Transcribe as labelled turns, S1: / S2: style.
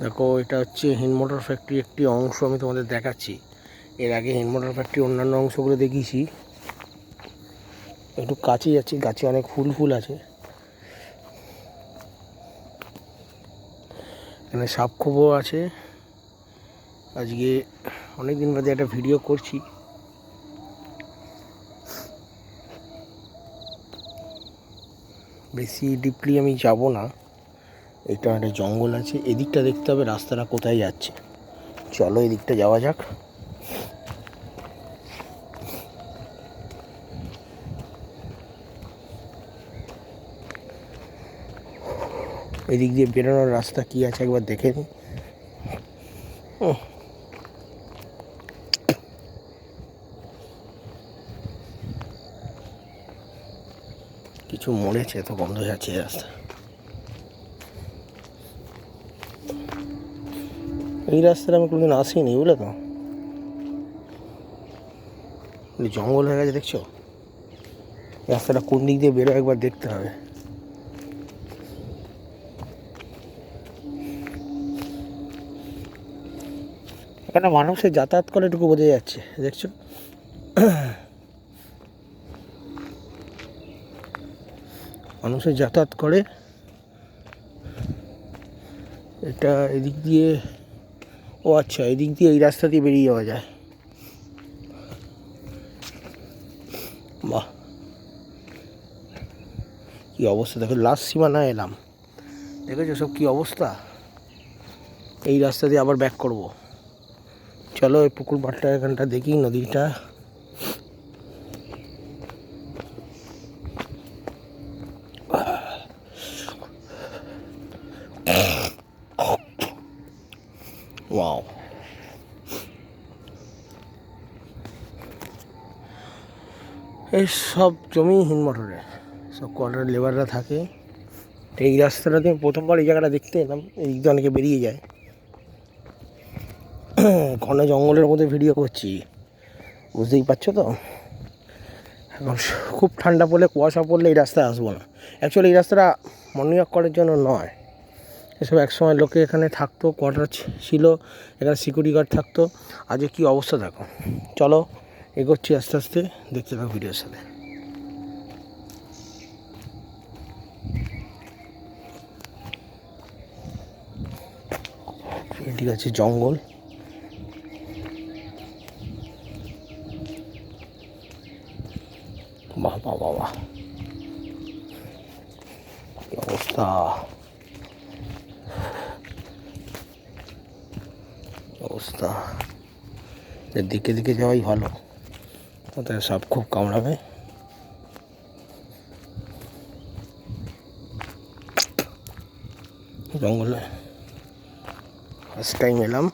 S1: দেখো, এটা হচ্ছে হিন মোটর ফ্যাক্টরি একটি অংশ, আমি তোমাদের দেখাচ্ছি। এর আগে হিন মোটর ফ্যাক্টরি অন্যান্য অংশগুলো দেখিয়েছি। একটু কাছে যাচ্ছি, গাছে অনেক ফুল ফুল আছে। এখানে সাপ খবর আছে। আজকে অনেক দিন বাদে একটা ভিডিও করছি। বেশি ডিপলি আমি যাব না। এটা একটা জঙ্গল আছে, এদিকটা দেখতে হবে রাস্তাটা কোথায় যাচ্ছে। চলো এদিকটা যাওয়া যাক। এদিক দিয়ে বেরোনোর রাস্তা কি আছে একবার দেখে নিই। কিছু মরেছে তো বন্ধ যাচ্ছে রাস্তা এই রাস্তাটা আমি কোনোদিন আসিনি বুঝলে তো। জঙ্গল হয়ে গেছে দেখছ? রাস্তাটা কোন দিক দিয়ে বেরো একবার দেখতে হবে। এখানে মানুষের যাতায়াত করে এটুকু বোঝা যাচ্ছে দেখছ? মানুষের যাতায়াত করে। এটা এদিক দিয়ে ও আচ্ছা এদিক দিয়ে এই রাস্তা দিয়ে বেরিয়ে যাওয়া যায়। বাহ। কী অবস্থা, দেখো লাস্ট সীমানা এলাম। দেখেছ সব কী অবস্থা? এই রাস্তা দিয়ে আবার ব্যাক করব। চলো, এই পুকুর পাড়টা এখানটা দেখি, নদীটা। ওয়াও এই সব জমি হিন মোটরে, সব কোয়ার্টার লেবাররা থাকে। এই রাস্তাটা দিয়ে প্রথমবার এই জায়গাটা দেখতে এলাম এই দিক অনেকে বেরিয়ে যায়। ঘন জঙ্গলের মধ্যে ভিডিও করছি, বুঝতেই পারছ তো? এখন খুব ঠান্ডা পড়লে, কুয়াশা পড়লে এই রাস্তায় আসব না। অ্যাকচুয়ালি এই রাস্তাটা মর্নিং করার জন্য নয়। এসব একসময় লোকে এখানে থাকতো কোয়ার্টার ছিল, এখানে সিকিউরিটি গার্ড থাকতো। আজকে কী অবস্থা দেখো। চলো, এগোচ্ছি আস্তে আস্তে, দেখতে থাকো ভিডিওর সাথে। এটি আছে, জঙ্গল। বাহ বাহ অবস্থা। অবস্থা। এর দিকে দিকে যাওয়াই ভালো। ওদের সাপ খুব কামড়াবে। জঙ্গলে ফার্স্ট টাইম এলাম।